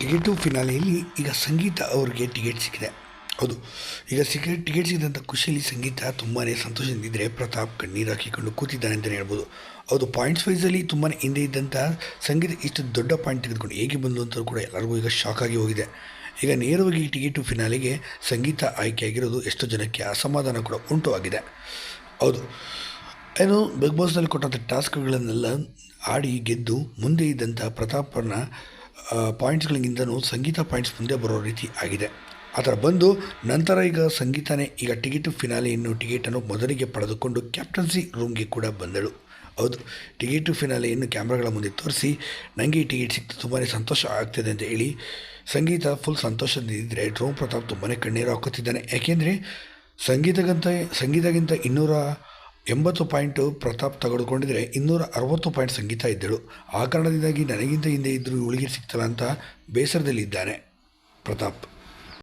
Ticket ಫಿನಾಲೆಯಲ್ಲಿ ಈಗ ಸಂಗೀತ ಅವ್ರಿಗೆ ticket ಸಿಕ್ಕಿದೆ. ಹೌದು, ಈಗ ಸಿಕ್ಕ ಟಿಕೆಟ್ ಸಿಕ್ಕಿದಂಥ ಖುಷಿಯಲ್ಲಿ ಸಂಗೀತ ತುಂಬಾ ಸಂತೋಷದಿಂದಿದ್ದರೆ ಪ್ರತಾಪ್ ಕಣ್ಣೀರು ಹಾಕಿಕೊಂಡು ಕೂತಿದ್ದಾನೆ ಅಂತಲೇ ಹೇಳ್ಬೋದು. ಹೌದು ಪಾಯಿಂಟ್ಸ್ ವೈಸಲ್ಲಿ ತುಂಬಾ ಹಿಂದೆ ಇದ್ದಂಥ ಸಂಗೀತ ಇಷ್ಟು ದೊಡ್ಡ ಪಾಯಿಂಟ್ ತೆಗೆದುಕೊಂಡು ಹೇಗೆ ಬಂದು ಅಂತ ಕೂಡ ಎಲ್ಲರಿಗೂ ಈಗ ಶಾಕ್ ಆಗಿ ಹೋಗಿದೆ. ಈಗ ನೇರವಾಗಿ ಟಿಕೆಟು ಫಿನಾಲೆಗೆ ಸಂಗೀತ ಆಯ್ಕೆಯಾಗಿರೋದು ಎಷ್ಟೋ ಜನಕ್ಕೆ ಅಸಮಾಧಾನ ಕೂಡ ಉಂಟು ಆಗಿದೆ. ಹೌದು, ಏನು ಬಿಗ್ ಬಾಸ್ನಲ್ಲಿ ಕೊಟ್ಟಂಥ ಟಾಸ್ಕ್ಗಳನ್ನೆಲ್ಲ ಆಡಿ ಗೆದ್ದು ಮುಂದೆ ಇದ್ದಂಥ ಪ್ರತಾಪನ ಪಾಯಿಂಟ್ಸ್ಗಳಿಗಿಂತನೂ ಸಂಗೀತ ಪಾಯಿಂಟ್ಸ್ ಮುಂದೆ ಬರೋ ರೀತಿ ಆಗಿದೆ. ಆ ಥರ ಬಂದು ನಂತರ ಈಗ ಸಂಗೀತನೇ ಈಗ ಟಿಕೆಟ್ ಫಿನಾಲೆಯನ್ನು ಟಿಕೆಟನ್ನು ಮೊದಲಿಗೆ ಪಡೆದುಕೊಂಡು ಕ್ಯಾಪ್ಟನ್ಸಿ ರೂಮ್ಗೆ ಕೂಡ ಬಂದಳು. ಹೌದು, ಟಿಕೆಟು ಫಿನಾಲೆಯನ್ನು ಕ್ಯಾಮ್ರಾಗಳ ಮುಂದೆ ತೋರಿಸಿ ನನಗೆ ಈ ಟಿಕೆಟ್ ಸಿಕ್ತು ತುಂಬಾ ಸಂತೋಷ ಆಗ್ತಿದೆ ಅಂತ ಹೇಳಿ ಸಂಗೀತ ಫುಲ್ ಸಂತೋಷದಿಂದಿದ್ದರೆ ಡ್ರೋಮ್ ಪ್ರತಾಪ್ ತುಂಬಾ ಕಣ್ಣೀರು ಹಾಕುತ್ತಿದ್ದಾನೆ. ಯಾಕೆಂದರೆ ಸಂಗೀತಗಂತ, ಸಂಗೀತಗಿಂತ ಇನ್ನೂರ ಎಂಬತ್ತು ಪಾಯಿಂಟು ಪ್ರತಾಪ್ ತೆಗೆದುಕೊಂಡಿದ್ರೆ ಇನ್ನೂರ ಅರವತ್ತು ಪಾಯಿಂಟ್ ಸಂಗೀತ ಇದ್ದಳು. ಆ ಕಾರಣದಿಂದಾಗಿ ನನಗಿಂತ ಹಿಂದೆ ಇದ್ದರೂ ಉಳಿಗೆ ಸಿಗ್ತಲ್ಲ ಅಂತ ಬೇಸರದಲ್ಲಿದ್ದಾನೆ ಪ್ರತಾಪ್.